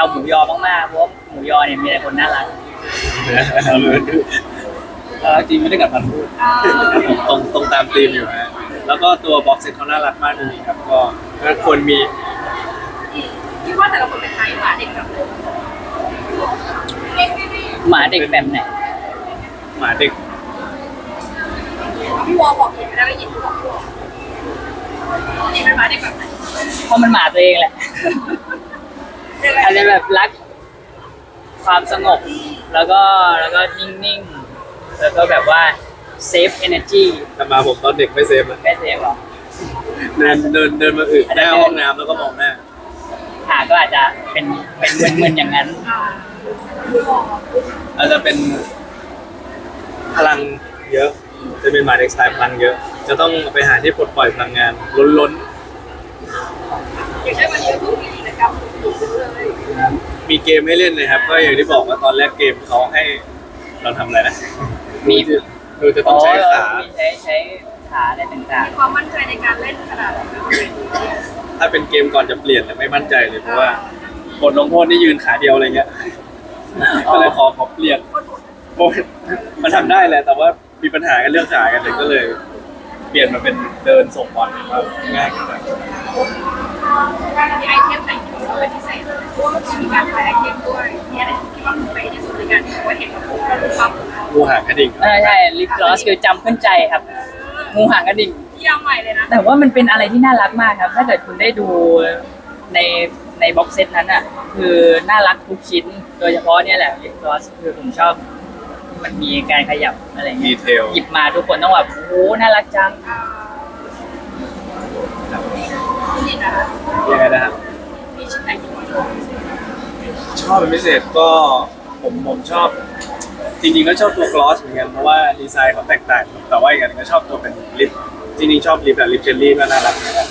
าวหมูยอมากๆเพราะว่าหมูยอเนี่ยมีแต่คนน่ารักน่ารักจริงไม่ได้กลับมาพูดอ่าตรงตรงตามธีมอยู่ฮะแล้วก็ตัวบ็อกเซ็ตเขาน่ารักมากจริงๆครับ ก็ก็ควรมีคิดว่าแต่ละคนเป็นใครหมาเด็กแบบหมาเด็กแบบไหนหมาเด็กพี่วอบอกเองไม่ได้ไม่ยินพี่บอกพี่วอนี่เป็นหมาเด็กแบบไหนเพราะมันหมาตัวเองแหละ อาจจะแบบรักความสงบ แล้วก็แล้วก็นิ่งๆ แล้วก็แบบว่าเซฟเอเนจีแต่มาผมตอนเด็กไม่เซฟอะไม่เซฟหรอกเดินเดินเดินมาอึหน้าห้องน้ำแล้วก็มองหน้าหาก็อาจจะเป็นเป็นมึนๆอย่างนั้นอ่าพี่วออาจจะเป็นพลังเยอะ จะเป็นหมาเด็กสไตล์พลังเยอะ จะต้องไปหาที่ปลดปล่อยพลังงานล้นอย่างเช่นวันนี้ก็คือมีกิจกรรมสนุกๆเลย ๆ มีเกมให้เล่นเลยครับ ก็อย่างที่บอกว่าตอนแรกเกมเขาให้เราทำอะไรนะมีดูจะต้องใช้ขามีใช้ใช้ขาอะไรต่างมีความมั่นใจในการเล่นขนาดไหนคะถ้าเป็นเกมก่อนจะเปลี่ยนเนี่ยไม่มั่นใจเลยเพราะว่าบทลงโทษนี่ยืนขาเดียวอะไรเงี้ยๆก็เลยขอขอเปลี่ยนโอ้ยมันทำได้แหละแต่ว่ามีปัญหากันเรื่องขากันเลยก็เลย เปลี่ยนมาเป็นเดินส่งบอลก็ง่ายขึ้นมามีไอเทมไหน ที่เราเป็นพิเศษเพราะว่ามันมีการขายไอเทมด้วยมีอะไรที่คิดว่ามันไปที่สุดในการที่ว่าเห็นแล้วปุ๊บเรารู้ปั๊บงูหางกระดิ่งใช่ใช่ลิปกลอสคือจำขึ้นใจครับงูหางกระดิ่ง เยี่ยมใหม่เลยนะ แต่ว่ามันเป็นอะไรที่น่ารักมากครับ ถ้าเกิดคุณได้ดูในในบ็อกเซตนั้นอะ คือน่ารักทุกชิ้น โดยเฉพาะเนี่ยแหละลิปกลอสคือผมชอบที่มันมีการขยับอะไรดีเงี้ยเทลหยิบมาทุกคนต้องแบบโอ้โหน่ารักจังนี่นะยังไงนะครับมีชิ้น ไหนที่ชอบชอบเป็นพิเศษก็ผมผมชอบ จริงๆก็ชอบตัวกลอสเหมือนกันเพราะว่าดีไซน์เขาแตกต่าง แต่ว่าอีกอันหนึงก็ชอบตัวเป็นลิปจริงๆชอบลิปแต่ลิปเจลลี่ก็น่ารักเหมือนกัน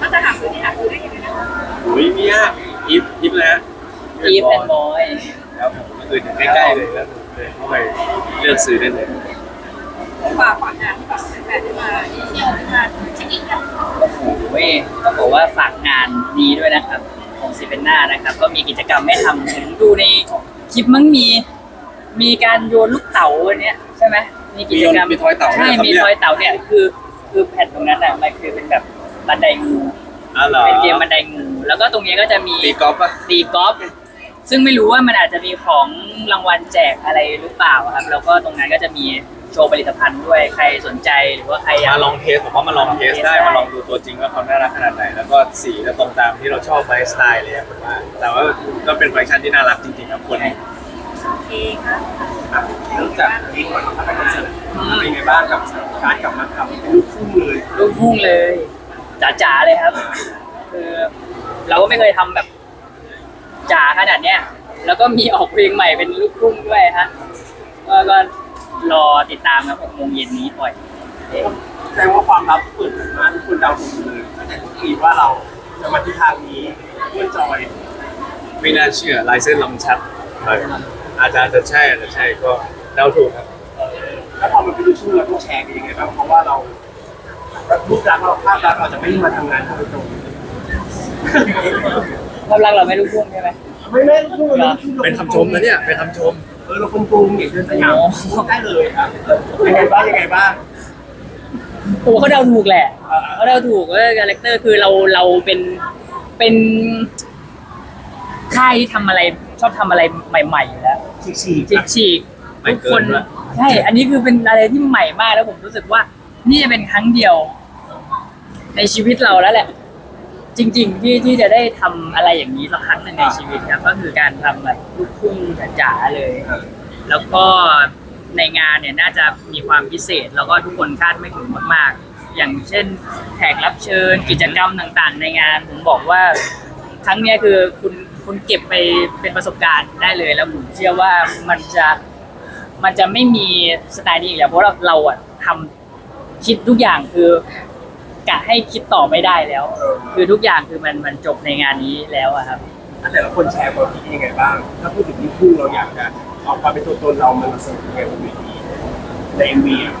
ถ้าจะหาซื้อที่หาซื้อได้ยังไงนะคะอุ้ยเนี่ยอีฟอีฟเลยฮะอีฟแอนบอย แล้วผมก็คืออยู่ใกล้ๆเลยแล้วเดินเข้าไปเลือกซื้อได้เลย ฝากฝากงานที่แบบแฟนๆได้มาเที่ยวได้มาช็คอินกันโอ้โหต้องบอกว่าฝากงานนี้ด้วยนะครับของซีเ e นหน้านะครับ ก็มีกิจกรรมให้ทำผมดูในคลิปมั้งมี มีการโยนลูกเต๋าเนี้ยใช่ไหมมีกิจกรรมมีทอยเต่าใช่มีทอยเต่าเนี่ยคือคือแผ่นตรงนั้นอะมันคือเป็นแบบบันไดงูเป็นเกมบันไดงูแล้วก็ตรงนี้ก็จะมีตีกอล์ฟป่ะตีกอล์ฟ ซึ่งไม่รู้ว่ามันอาจจะมีของรางวัลแจกอะไรหรือเปล่าครับ แล้วก็ตรงนั้นก็จะมีโชว์ผลิตภัณฑ์ด้วยใครสนใจหรือว่าใครอยาก มาลองเทสผมว่ามาลองเทสได้มาลองดูตัวจริงว่าเขาน่ารักขนาดไหน แล้วก็สีจะตรงตามที่เราชอบไลฟ์สไตล์เลยอะผมว่า แต่ว่าก็เป็นคอลเลคชันที่น่ารักจริงๆครับคนโอเคค่ะเริ่มจากนี้ก่อนครับคอนเสิร์ตเป็นไงบ้างกับการกลับมาทำลูกคู่เลย ลูกพุ่งเลยจ๋าๆเลยครับ คือเราก็ไม่เคยทำแบบ จ๋าขนาดเนี้ยแล้วก็มีออกเพลงใหม่เป็นลูกทุ่งด้วยฮะก็ก็รอติดตามครับหกโมงเย็นนี้ปล่อยเอ๊ะแสดงว่าความลับเปิดมาทุกคนเดาถูกเลยตั้งแต่ทุกปีว่าเราจะมาที่ทางนี้เพื่อนจอยไม่น่าเชื่อลายเส้นลำชัดเลยอาจจะอาจจะใช่อาจจะใช่ก็เดาถูกครับแล้วพอมันเป็นลูกคู่เราต้องแชร์กันยังไงบ้างเพราะว่าเรารูปลักษณ์เราภาพลักษณ์เราจะไม่ได้มาทำงานทางตรง ภาพลักษณ์เราไม่ลูกทุ่งใช่ไหมไม่ไม่ลูกคู่เราลูกคู่เราเป็นคำชมนะเนี่ยเป็นคำชม เออเราคนกรุงอย่างเดินสยามพูดได้เลยอะยังไงบ้างยังไงบ้างผมว่าเขาเดาถูกแหละเขาเดาถูกว่าคาแรคเตอร์คือเราเราเป็นเป็นค่ายที่ทำอะไรชอบทำอะไรใหม่ๆอยู่แล้วฉีกฉีกฉีกไม่ทุกเกิคนนวะใช่อันนี้คือเป็นอะไรที่ใหม่มากแล้วผมรู้สึกว่า นี่จะเป็นครั้งเดียว ในชีวิตเราแล้วแหละ จริง ๆ ที่ที่จะได้ทำอะไรอย่างนี้สักครั้งหนึ่งในชีวิตครับก็คือการทำแบบลูกทุ่งจ๋าๆเลย แล้วก็ในงานเนี่ยน่าจะมีความพิเศษ แล้วก็ทุกคนคาดไม่ถึงมากๆ อย่างเช่นแขกรับเชิญกิจกรรมต่างๆ ในงานผมบอกว่า ครั้งเนี้ยคือคุณคุณเก็บไปเป็นประสบการณ์ได้เลยแล้วผมเชื่อว่ามันจะมันจะไม่มีสไตล์นี้อีกแล้วเพราะเราเราอะทำคิดทุกอย่างคือ กะให้คิดต่อไม่ได้แล้ว คือทุกอย่างคือมันมันจบในงานนี้แล้วอะครับๆอะแต่ละคนแชร์ความคิดยังไงบ้าง ถ้าพูดถึงนี่คู่เราอยากจะเอาความเป็นตัวตนเรามันมาเสนอยังไงบนเวทีในเอ็มวีอะ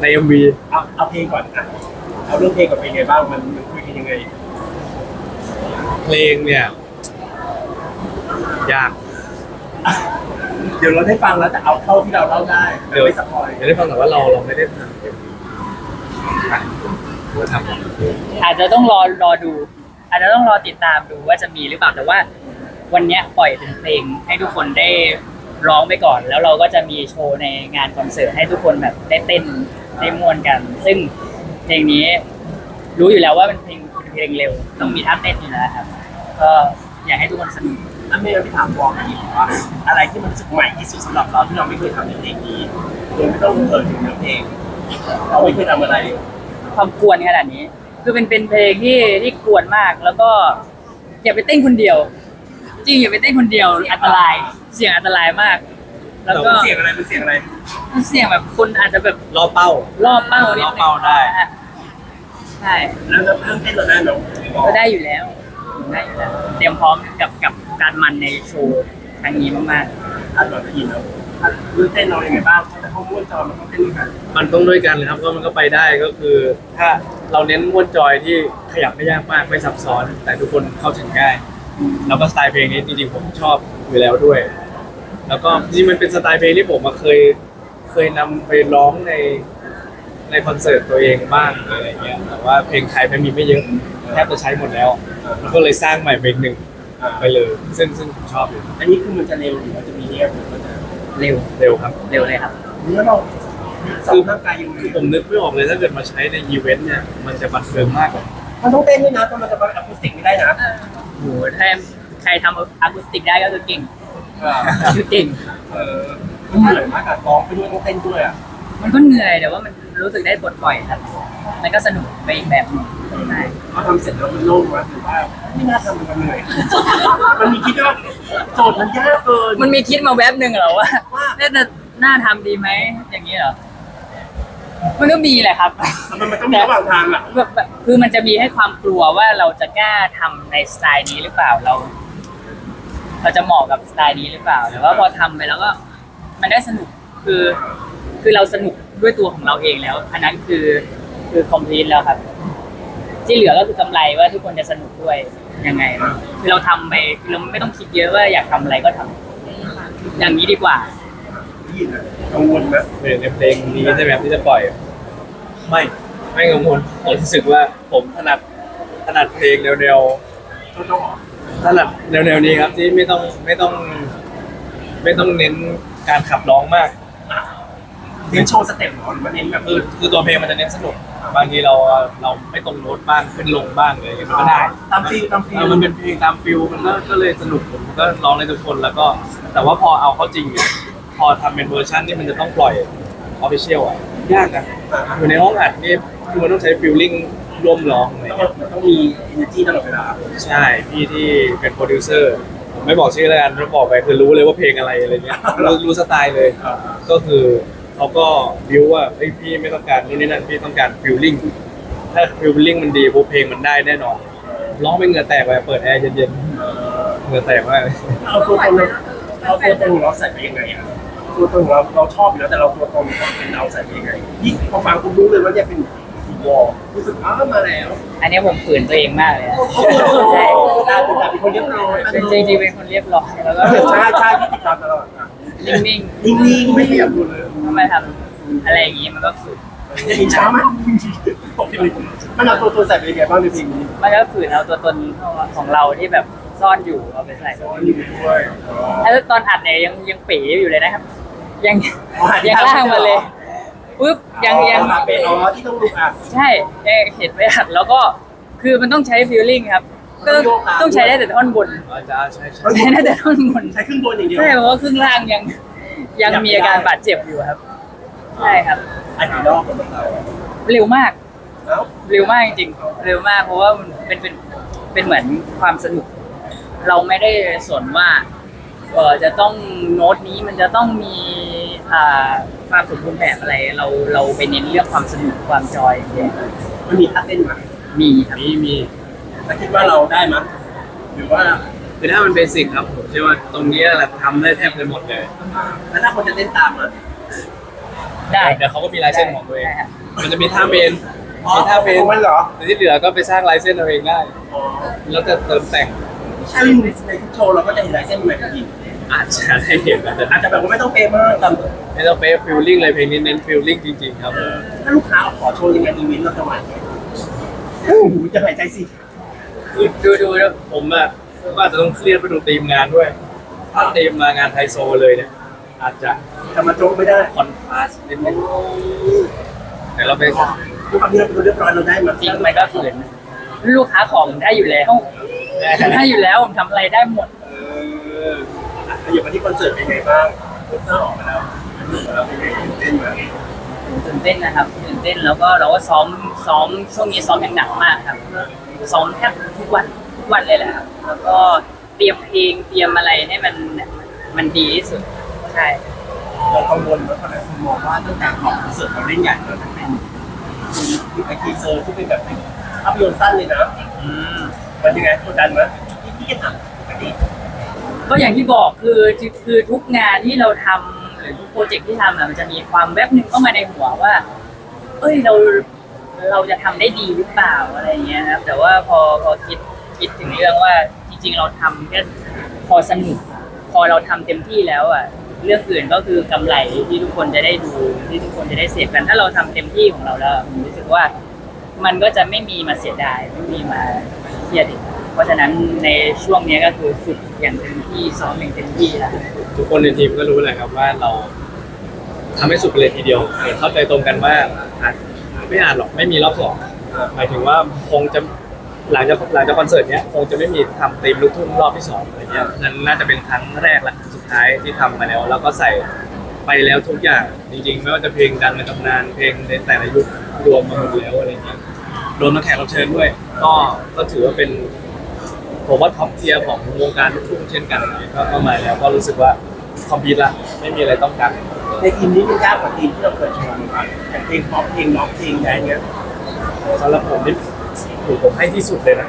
ใน MV เอาเอาเพลงก่อนอะเอาเรื่องเพลงกับเป็นยังไงบ้างมันมันคุยกันยังไงเพลงเนี่ยยาก เดี๋ยวเราได้ฟังแล้วแต่เอาเท่าที่เราเล่าได้เดี๋ยวไม่สปอยเดี๋ยวได้ฟังแต่ว่าเราเราไม่ได้ทำ MV อะ เราทำอาจจะต้องรอรอดู อาจจะต้องรอติดตามดูว่าจะมีหรือเปล่าแต่ว่า วันเนี้ยปล่อยเป็นเพลงให้ทุกคนได้ร้องไปก่อน แล้วเราก็จะมีโชว์ในงานคอนเสิร์ตให้ทุกคนแบบได้เต้นได้ม่วนกัน ซึ่งเพลงนี้รู้อยู่แล้วว่าเป็นเพลงเป็นเพลงเร็ว ต้องมีท่าเต้นอยู่แล้วครับ ก็อยากให้ทุกคนสนุก แล้วไม่งั้นพี่ถามวอร์มอีกว่าอะไรที่มันรู้สึกใหม่ที่สุดสำหรับเราที่เราไม่เคยทำในเพลงนี้โดยไม่ต้องเปิดถึงเนื้อเพลงเราไม่เคยทำอะไร ความกวนขนาดนี้ คือเป็นเป็นเพลงที่ที่กวนมากแล้วก็อย่าไปเต้นคนเดียว จริงอย่าไปเต้นคนเดียวอันตราย เสี่ยงอันตรายมาก แล้วก็เสียงอะไรเป็นเสียงอะไรเสี่ยงแบบคนอาจจะแบบรอเป้ารอบเป้านิรนึองบเป้าได้ใช่แล้วเรื่องเต้นเราได้ไหมก็ได้อยู่แล้วได้อยู่แล้ว เตรียมพร้อมกับกับการมันในโชว์ครั้งนี้มากอะเราได้ยินแล้วอะ เรื่องเต้นเรายังไงบ้างแต่เขาม้วนจอมันต้องเต้นด้วยกันมันต้องด้วยกันเลยครับก็มันก็ไปได้ก็คือ ถ้าเราเน้นม้วนจอยที่ขยับไม่ยากมากไม่ซับซ้อน แต่ทุกคนเข้าถึงง่ายแล้วก็สไตล์เพลงนี้จริงๆผมชอบอยู่แล้วด้วย แล้วก็จริงๆมันเป็นสไตล์เพลงที่ผมมาเคยเคยนำไปร้องในในคอนเสิร์ตตัวเองบ้างอะไรอย่างเงี้ยแต่ว่าเพลงไทยมันมีไม่เยอะแทบจะใช้หมดแล้วมันก็เลยสร้างใหม่เพลงหนึ่งไปเลย ซึ่งซึ่งผมชอบอยู่อันนี้คือมันจะเร็วหรือมันจะมีเรียบหรือมันจะ เร็วเร็วครับ เร็วเลยครับ เนื้อเราสองร่างกายยังมีคือผมนึกไม่ออกเลยถ้าเกิดมาใช้ในอีเวนต์เนี่ยมันจะบันเทิงมากกว่ามันต้องเต้นด้วยนะแต่มันจะมาอะคูสติกไม่ได้นะโหถ้าใครทำอะคูสติกได้ก็คือเก่งอ่าคือเก่ง เออมันเหนื่อยมากอะร้องไปด้วยต้องเต้นด้วยอะมันก็เหนื่อยแต่ว่ามัน รู้สึกได้ปลดปล่อยครับมันก็สนุกไปอีกแบบหนึงใช่พอทำเสร็จแล้วมันโล่งไหมหรือว่าไม่น่าทำมันเหนื่อย มันมีคิดว่าโจทย์มันยากเกินมันมีคิดมาแวบหนึ่งเหรอว่าว่าน่าจะน่าทำดีไหมอย่างนี้เหรอมันก็มีแหละครับ มันมันต้องมีระหว่างทางอะแบบแบบคือมันจะมีให้ความกลัวว่าเราจะกล้าทำในสไตล์นี้หรือเปล่าเรา เราจะเหมาะกับสไตล์นี้หรือเปล่าแต่ว่าพอทำไปแล้วก็ มันได้สนุกคือ คือเราสนุก ด้วยตัวของเราเองแล้ว อันนั้นคือคือคอมพลีทแล้วครับ ที่เหลือก็คือกำไรว่าทุกคนจะสนุกด้วยยังไง คือเราทำไปคือเราไม่ต้องคิดเยอะว่าอยากทำอะไรก็ทำอย่างนี้ดีกว่าได้ยินอะกังวลไหมในในเพลงนี้ใช่ไหมครับที่จะปล่อย ไม่ไม่กังวลผมรู้สึกว่าผมถนัดถนัดเพลงแนวต้องต้องออกๆถนัดแนวๆนี้ครับที่ไม่ต้องไม่ต้อง ไม่ต้องเน้นการขับร้องมาก เน้นโชว์สเต็ปหรอหรือว่าเน้นแบบคือคือตัวเพลงมันจะเน้นสนุกบางทีเราเราไม่ตรงโน้ตบ้างขึ้นลงบ้างเลยางเงี้ยมันก็ได้ตามฟิลตามฟิลเออมันเป็นเพลงตามฟิลมันก็ก็เลยสนุกผมก็ร้องในทุกคนแล้วก็ แต่ว่าพอเอาเข้าจริงเนี่ยพอทำเป็นเวอร์ชันที่มันจะต้องปล่อยออฟฟิเชียลอะยากนะอยู่ในห้องอัดนี่คือมันต้องใช้ฟิลลิ่งร่วมร้องอะไรต้องเงี้ย มันต้องมี energy ตลอดเวลาใช่พี่ที่เป็นโปรดิวเซอร์ผมไม่บอกชื่อแล้วกันถ้าบอกไปคือรู้เลยว่าเพลงอะไรอะไรเงี้ยรู้รู้สไตล์เลย ก็คือ เขาก็บิวว่าเฮ้ยพี่ไม่ต้องการนู่นนี่นั่นพี่ต้องการฟิลลิ่งถ้าฟิลลิ่งมันดีปุ๊บเพลงมันได้แน่นอนร้องไปเหงื่อแตกไปเปิดแอร์เย็นๆเหงื่อแตกมากเลยเอาตัวตนเราเอาตัวตนของเราใส่ไปยังไงอะตัวตนของเราเราชอบอยู่แล้วแต่เราตัวตนของเป็นเราใส่ไปยังไงยิ่งพอฟังคุณรู้เลยว่าเนี่ยเป็นอีวอลรู้สึกอ้าวมาแล้ว อันนี้ผมฝืนตัวเองมากเลยอะใช่ตาเป็นแบบเป็นคนเรียบร้อยจริงๆจริงๆเป็นคนเรียบร้อยแล้วก็ ใช่ใช่ที่ติดตามตลอดอะ นิ่งนิ่งๆไม่ขยับตัวเลยๆทำไมทำอะไรอย่างนี้มันก็ฝืนกินช้าไหมปกติมันเอาตัวตนใส่ไปยังไงบ้างในเพลงนี้มันก็ฝืนเอาตัวตนของเราที่แบบซ่อนอยู่เอาไปใส่มันอยู่ด้วยแล้วตอนอัดเนี่ยยังยังเป๋อยู่เลยนะครับ ยังยังล่างมาเลยปุ๊บยังยัง เป็นอ๋อที่ต้องลุกอะ ใช่ยังเห็นไปอัดแล้วก็คือมันต้องใช้ฟีลลิ่งครับ ก็ต้องใช้ได้แต่ท่อนบนอาจารย์ใช่ใช่ใช้ได้แต่ท่อนบนใช้ครึ่งบนอย่างเดียวใช่เพราะว่าครึ่งล่างยังยังมีอาการบาดเจ็บอยู่ครับใช่ครับอันนี้รอบกับเราเร็วมากเอ้าเร็วมากจริงๆเร็วมากเพราะว่ามันเป็นเป็นเป็นเหมือนความสนุก เราไม่ได้สนว่าเออจะต้องโน้ตนี้มันจะต้องมีอ่าความสมบูรณ์แบบอะไร เราเราไปเน้นเรื่องความสนุกความจอยอย่างเงี้ยมันมีท่าเต้นไหมมีครับมีมี แล้วคิดว่าเราได้ไหมหรือว่าคือถ้ามันเบสิกครับผมเชื่อว่าตรงนี้แหละทำได้แทบจะหมดเลย แล้วถ้าคนจะเต้นตามอะ ได้เดี๋ยวเขาก็มีลายเส้นของตัวเอง ได้ครับ มันจะมีท่าเมนมีท่าเมนมันเหรอ แต่ที่เหลือก็ไปสร้างลายเส้นเอาเองได้ อ๋อแล้วจะเติมแต่งซึ่งในทุกโชว์เราก็จะเห็นลายเส้นใหม่ๆอีกอาจจะได้เห็นนะอาจจะแบบว่าไม่ต้องเปย์มากแต่ไม่ต้องเป๊ะฟิลลิ่งเลยเพลงนี้เน้นฟิลลิ่งจริงๆครับถ้าลูกค้าขอโชว์ยังไงอีเวนต์เราจะไหวไหมโอ้โหจะหายใจสิ คือดูดูแล้วผมอะก็อาจจะต้องเครียดไปดูทีมงานด้วย ถ้าทีมมางานไทโซเลยเนี่ย อาจจะจะมาโจ๊กไม่ได้คอนทราสต์นิดนึงเดี๋ยวเราไปทุกคำที่เราเป็นเรียบร้อยเราได้มาจริงมันก็ฝืนลูกค้าของได้อยู่แล้วได้อยู่แล้วผมทำอะไรได้หมดเอออะอยู่มาที่คอนเสิร์ตเป็นไงบ้างเพิ่งออกมาแล้วแล้วเป็นไงตื่นเต้นไหมตื่นเต้นนะครับตื่นเต้นแล้วก็เราก็ซ้อมซ้อมช่วงนี้ซ้อมอย่างหนักมากครับ ซ้อมแทบทุกวันทุกวันเลยแหละครับแล้วก็เตรียมเพลงเตรียมอะไรให้มันมันดีที่สุดใช่เรากังวลว่าคนหลายคนมองว่าตั้งแต่ออกคอนเสิร์ตเราเล่นใหญ่เราจะเป็นมีไอทีเซอร์ที่เป็นแบบเป็นภาพยนตร์สั้นเลยนะอืมมันยังไงกดดันไหมพี่พี่ก็ถามปกติก็อย่างที่บอกคือคือทุกงานที่เราทำหรือทุกโปรเจกต์ที่ทำอะมันจะมีความแวบหนึ่งเข้ามาในหัวว่า เอ้ยเรา เราจะทำได้ดีหรือเปล่าอะไรเงี้ยครับ แต่ว่าพอพอคิดคิดถึงเรื่องว่าจริง ๆ เราทำแค่พอสนุกพอเราทำเต็มที่แล้วอะเรื่องอื่นก็คือกำไรที่ทุกคนจะได้ดูที่ทุกคนจะได้เสพกันถ้าเราทำเต็มที่ของเราแล้วผมรู้สึกว่ามันก็จะไม่มีมาเสียดายไม่มีมาเครียดอีกเพราะฉะนั้นในช่วงนี้ก็คือฝึกอย่างเต็มที่ซ้อมอย่างเต็มที่แล้วทุกคนในทีมก็รู้แหละครับว่าเราทำให้สุดเลยทีเดียวเข้าใจตรงกันว่า ไม่อ่าจหรอกไม่มีรอบสองหมายถึงว่าคงจะหลังจากหลังจากคอนเสิร์ตเนี้ยคงจะไม่มีทำธีมลูกทุ่งรอบที่สองอะไรเงี้ยนั่นน่าจะเป็นครั้งแรกและสุดท้ายที่ทำมาแล้ว แล้วก็ใส่ไปแล้วทุกอย่าง จริงๆไม่ว่าจะเพลงดังในตำนานเพลงในแต่ละยุครวมมาหมดแล้วอะไรเงี้ยรวมทั้งแขกรับเชิญด้วย ก็ก็ถือว่าเป็นผมว่าท็อปเทียร์ของวงการลูกทุ่งเช่นกันก็ก็มาแล้วก็รู้สึกว่า คอมพิวต์ละไม่มีอะไรต้องกันในทีมนี้มันยากกว่าทีมที่เราเคยโชว์มั้ยอย่างเพลงป๊อปเพลงร็อกเพลงอะไรเงี้ยสำหรับผมนี่ถูกผมให้ที่สุดเลยนะ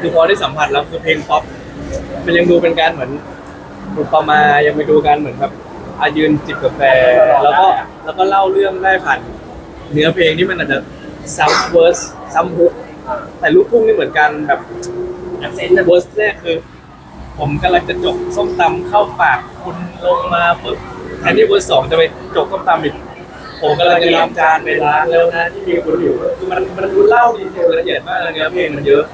คือพอได้สัมผัสแล้วคือเพลงป๊อปมันยังดูเป็นการเหมือนอุปมายังไปดูการเหมือนแบบอายืนจิบกาแฟแล้วก็แล้วก็เล่าเรื่องได้ผ่านเนื้อเพลงที่มันอาจจะซ้ำเวอร์สซ้ำฮุกแต่ลูกทุ่งนี่เหมือนกันแบบแอคเซนต์นะเวอร์สแรกคือ ผมกำลังจะจกส้มตำเข้าปากคุณลงมาปุ๊บแทนที่เวอร์สสองจะไปจกส้มตำอีกผมกำลังจะนำจานไปล้างแล้วนะที่มีคุณอยู่คือมันมันดูเล่าดีเทลละเอียดมากเลยเนื้อเพลงมันเยอะ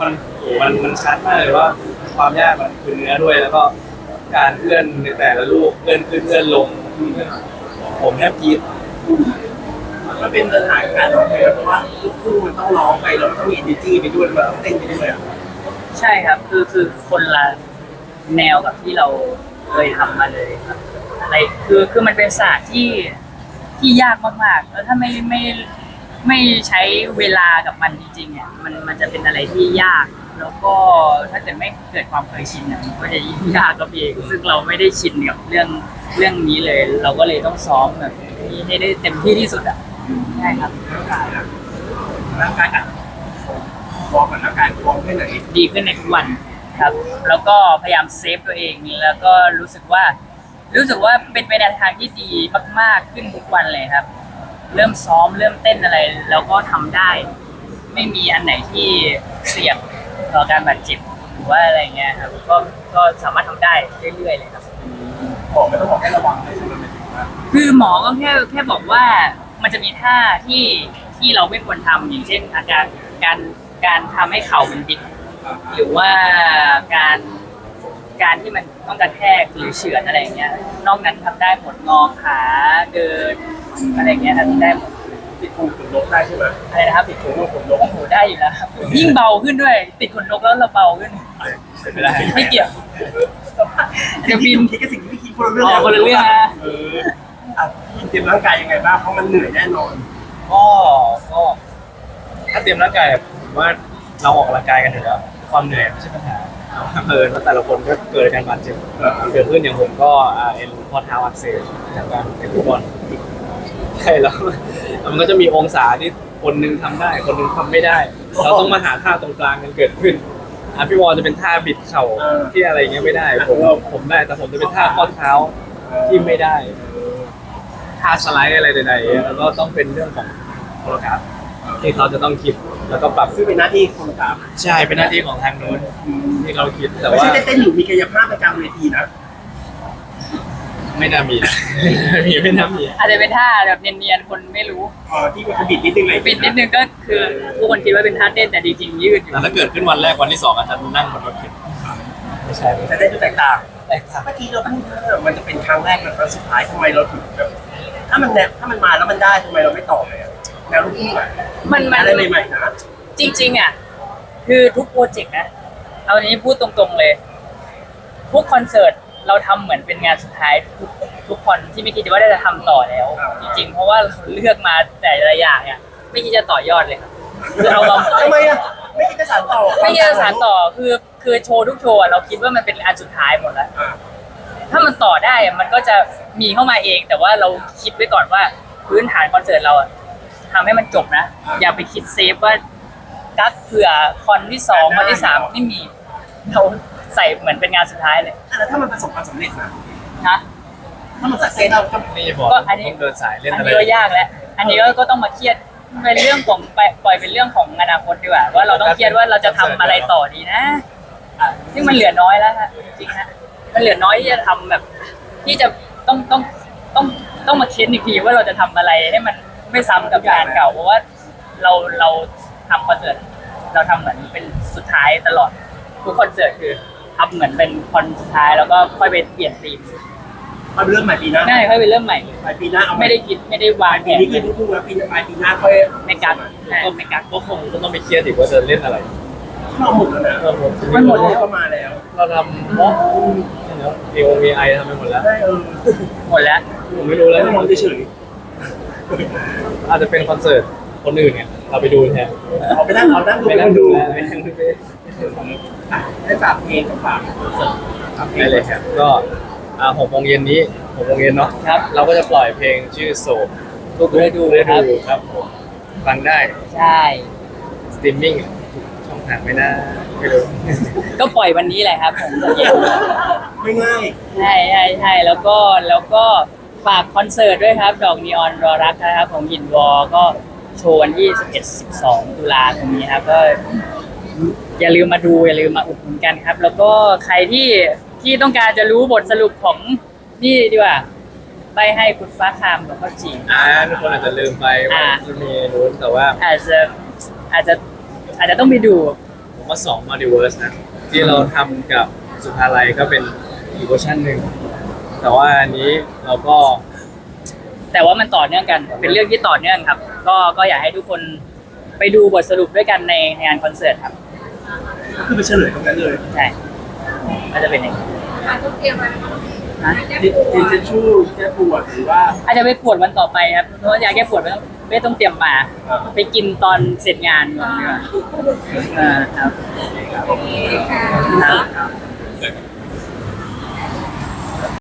มันโอ้มันมันชัดมากเลยว่า ความยากมันคือเนื้อด้วยแล้วก็การเลื่อนในแต่ละลูกเลื่อนขึ้นเลื่อนลง ผมแทบกรีดมันเป็นสถานการณ์ของเพลงเพราะว่าลูกทุ่งมันต้องร้องไปแล้วมันต้องมี energy ไปด้วยมันต้องเต้นไปด้วยอะใช่ครับ คือคือคนละ แนวกับที่เราเคยทำมาเลยครับอะไรคือคือมันเป็นศาสตร์ที่ที่ยากมากๆ แล้วถ้าไม่ไม่ไม่ใช้เวลากับมันจริงๆเนี่ยมันมันจะเป็นอะไรที่ยาก แล้วก็ถ้าเกิดไม่เกิดความเคยชินเนี่ยมันก็จะยิ่งยากกับเองซึ่งเราไม่ได้ชินกับเรื่องเรื่องนี้เลย เราก็เลยต้องซ้อมแบบให้ให้ได้เต็มที่ที่สุดอะใช่ครับร่างกายอะร่างกายอะพร้อมกับร่างกายพร้อมแค่ไหนดีขึ้นในทุกวัน ครับ แล้วก็พยายามเซฟตัวเองแล้วก็รู้สึกว่า รู้สึกว่าเป็นไปในทางที่ดีมากๆขึ้นทุกวันเลยครับ เริ่มซ้อมเริ่มเต้นอะไร แล้วก็ทำได้ ไม่มีอันไหนที่เสี่ยงต่อการบาดเจ็บหรือว่าอะไรเงี้ยครับก็ก็สามารถทำได้เรื่อยๆเลยครับหมอไม่ต้องบอกให้ระวังเลยใช่ไหมหมายถึงว่าคือหมอก็แค่แค่บอกว่ามันจะมีท่าที่ที่เราไม่ควรทำอย่างเช่นอาการการการทำให้เข่ามันบิด หรือว่าการการที่มันต้องกระแทกหรือเฉือนอะไรอย่างเงี้ย นอกนั้นทำได้หมดงอขาเดินอะไรอย่างเงี้ยทำได้หมดติดภูมิขนนกได้ใช่ไหมอะไรนะครับติดขนนกขนนกโอ้โหได้อยู่แล้วครับยิ่งเบาขึ้นด้วย ติดขนนกแล้วเราเบาขึ้น ไม่ได้ไม่เกี่ยวเดี๋ยวบินคิดกับสิ่งที่พี่คิดคนละเรื่องอ๋อคนละเรื่องนะ เอออะพี่เตรียมร่างกายยังไงบ้างเพราะมันเหนื่อยแน่นอนก็ก็ถ้าเตรียมร่างกายผมว่าเราออกกำลังกายกันอยู่แล้ว ความเหนื่อยไม่ใช่ปัญหาเออแล้วแต่ละคนก็เกิดการบาดเจ็บเกิดขึ้นอย่างผมก็อ่าเอ็นข้อเท้าอักเสบจากการเตะฟุตบอลใช่แล้วมันก็จะมีองศาที่คนนึงทำได้ คนนึงทำไม่ได้ เราต้องมาหาค่าตรงกลางกันเกิดขึ้นอะพี่วอลจะเป็นท่าบิดเข่าที่อะไรเงี้ยไม่ได้ ผมผมได้แต่ผมจะเป็นท่าข้อเท้าที่ไม่ได้ท่าสไลด์อะไรใดๆแล้วก็ต้องเป็นเรื่องของโคโรกราฟ ที่เขาจะต้องคิดแล้วก็ปรับซึ่งเป็นหน้าที่คนตามใช่เป็นหน้าที่ของทางโน้นที่เขาคิดแต่ไม่ว่าใช่เต้นๆอยู่มีกายภาพในกลางเวทีนะไม่น่ามีนะมีไม่น่ามีอาจจะเป็นท่าแบบเนียนๆ คนไม่รู้เออที่มันบิดนิดนึงเลยปิดนิดนึงก็คือทุกคนคิดว่าเป็นท่าเต้นแต่จริงๆยืดอยู่แต่ถ้าเกิดขึ้นวันแรกวันที่สองอาจจะนั่งบนรถเข็นไม่ใช่ไม่แต่ใช่เต้นจะแตกต่างแตกต่างเมื่อกี้เราพูดว่ามันจะเป็นครั้งแรกและครั้งสุดท้ายทำไมเราถึงแบบ ถ้ามันแนวถ้ามันมาแล้วมันได้ทำไมเราไม่ต่อเลยอะแนวลูกทุ่งอะมันมัน อะไรใหม่ๆนะจริงๆอะคือทุกโปรเจกต์นะเอาอันนี้พูดตรงๆเลย ทุกคอนเสิร์ตเราทำเหมือนเป็นงานสุดท้ายทุกทุกคนที่ไม่คิดว่าได้จะทำต่อแล้ว จริงๆ เพราะว่าเราเลือกมาแต่ละอย่างเนี่ยไม่คิดจะต่อยอดเลยครับคือเอามาทำไมอะไม่คิดจะสานต่อไม่คิดจะสานต่อคือคือโชว์ทุกโชว์อะเราคิดว่ามันเป็นอันสุดท้ายหมดแล้ว อะ ถ้ามันต่อได้อะมันก็จะมีเข้ามาเอง แต่ว่าเราคิดไว้ก่อนว่าพื้นฐานคอนเสิร์ตเราอะทำให้มันจบนะ อย่าไปคิดเซฟว่ากักเผื่อคอนที่สองคอนที่สามไม่มีเราใส่เหมือนเป็นงานสุดท้ายเลยอะแล้วถ้ามันประสบความสำเร็จนะนะถ้ามันสักเซสเราก็นี่บอกก็อันนี้ต้องเดินสายเล่นอันอะไรนี้ก็ยากแล้วอันนี้ก็ก็ต้องมาเครียดเป็นเรื่องของไปปล่อยเป็นเรื่องของอนาคตดีกว่าว่าเราต้องเครียดว่าเราจะทำอะไรต่อดีนะอะซึ่งมันเหลือน้อยแล้วฮะจริงๆฮะ มันเหลือน้อยที่จะทำแบบ ที่จะต้องต้องต้องต้องมาเค้นอีกทีว่าเราจะทำอะไรให้มันไม่ซ้ำกับงานเก่าเพราะว่าเราเราทำคอนเสิร์ตเราทำเหมือนเป็นสุดท้ายตลอดทุกคอนเสิร์ตคือทำเหมือนเป็นคอนสุดท้ายแล้วก็ค่อยไปเปลี่ยนธีมเอาเรื่องใหม่ปีหน้าง่ายค่อยไปเริ่มใหม่ปลายปีหน้าเอาไม่ได้คิดไม่ได้วาปลางยแผปีนนี้คือลูกทุ่งแล้วปีหน้าปลายปีหน้าค่อยไม่กักใช่ไม่กักก็คงก็ต้องไปเครียดอีกว่าจะเล่นอะไร เราหมดแล้วนะเราหมดมันหมดแล้วก็มาแล้วเราทำม็อกมีโอมีไอทำไปหมดแล้ว ได้เออหมดแล้ว ผมไม่รู้แล้แล้ววมองเฉยอาจจะเป็นคอนเสิร์ตคนอื่นเนี่ยเราไปดูแทนๆเอาไปนั่งเอานั่งดูไม่ไปนั่งดูดูแลไม่นั่งดูแลอะให้ฝากเพลงกับฝากคอนเสิร์ตครับเพลได้งเลยครับ ก็อ่าหกโมงเย็นนี้หกโมงเย็นเนาะครับ เราก็จะปล่อยเพลงชื่อโศกทุกฤดูฤครับดูครับผมฟังได้ ใช่ สตรีมมิ่ง ทุกช่องทางไม่น่าไม่รู้ก็ปล่อยวันนี้แหละครับผมเย็นไม่ง่ายใช่ใช่ใช่แล้วก็แล้วก็ฝากคอนเสิร์ตด้วยครับ ดอกนีออนรอรักนะครับของยินวอก็โชว์วันที่11 12 ตุลาคมนี้ครับก็อย่าลืมมาดูอย่าลืมมาอุดหนุนกันครับ แล้วก็ใครที่ที่ต้องการจะรู้บทสรุปของนี่ดีกว่าไปให้คุณฟ้าคามกับข้าวจีอ่าทุกคนอาจจะลืมไปว่าอ่าจะมีนู้นแต่ว่าอาจจะอาจจะ อาจจะต้องไปดู ผมว่าสองมัลติเวิร์สนะ ที่เราทำกับสุภาลัยก็เป็นอีกเวอร์ชันหนึ่ง แต่ว่าอันนี้เราก็แต่ว่ามันต่อเนื่องกัน เป็นเรื่องที่ต่อเนื่องครับ ก็ก็อยากให้ทุกคนไปดูบทสรุปด้วยกันในงานคอนเสิร์ตครับก็คือไปเฉลยตรงนั้นเลย ใช่ก็จะเป็นอย่างนี้ อาจจะเตรียมอะไรมาบ้าง นะแก้ดิปวดเจนชูแก้ปวดหรือว่า อาจจะไปปวดวันต่อไปครับเพราะว่ายาแก้ปวดไม่ต้องไม่ต้องเตรียมมาอ่า ไปกินตอนเสร็จงานก่อนดีกว่าเออครับโอเคค่ะครับ